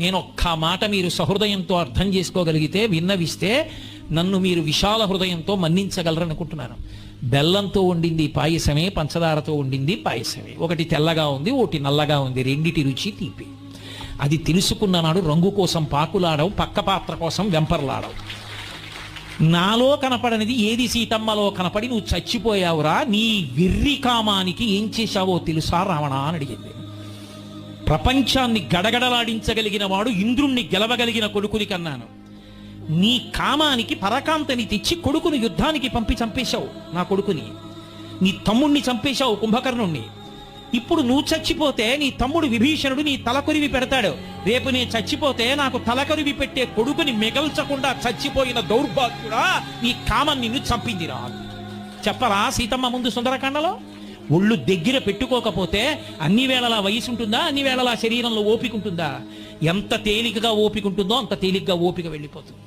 నేను ఒక్క మాట మీరు సహృదయంతో అర్థం చేసుకోగలిగితే విన్నవిస్తే నన్ను మీరు విశాల హృదయంతో మన్నించగలరనుకుంటున్నాను. బెల్లంతో వండింది పాయసమే పంచదారతో వండింది పాయసమే. ఒకటి తెల్లగా ఉంది ఒకటి నల్లగా ఉంది రెండిటి రుచి తీపి. అది తెలుసుకున్న నాడు రంగు కోసం పాకులాడవు పక్క పాత్ర కోసం వెంపర్లాడవు. నాలో కనపడనిది ఏది సీతమ్మలో కనపడి నువ్వు చచ్చిపోయావురా నీ విర్రి కామానికి ఏం చేశావో తెలుసా రావణ అని అడిగింది. ప్రపంచాన్ని గడగడలాడించగలిగిన వాడు ఇంద్రుణ్ణి గెలవగలిగిన కొడుకుని కన్నాను. నీ కామానికి పరకాంతని తెచ్చి కొడుకుని యుద్ధానికి పంపి చంపేశావు నా కొడుకుని. నీ తమ్ముణ్ణి చంపేశావు కుంభకర్ణుణ్ణి. ఇప్పుడు నువ్వు చచ్చిపోతే నీ తమ్ముడు విభీషణుడు నీ తలకొరివి పెడతాడు. రేపు నేను చచ్చిపోతే నాకు తలకొరివి పెట్టే కొడుకుని మిగల్చకుండా చచ్చిపోయిన దౌర్భాగ్యుడా నీ కామం నిన్ను చంపిందిరా. చెప్పరా సీతమ్మ ముందు సుందరకాండలో? ఒళ్ళు దగ్గర పెట్టుకోకపోతే అన్ని వేళలా వయసు ఉంటుందా అన్ని వేళలా శరీరంలో ఓపిక ఉంటుందా? ఎంత తేలికగా ఓపిక ఉంటుందో అంత తేలికగా ఓపిక వెళ్ళిపోతుంది.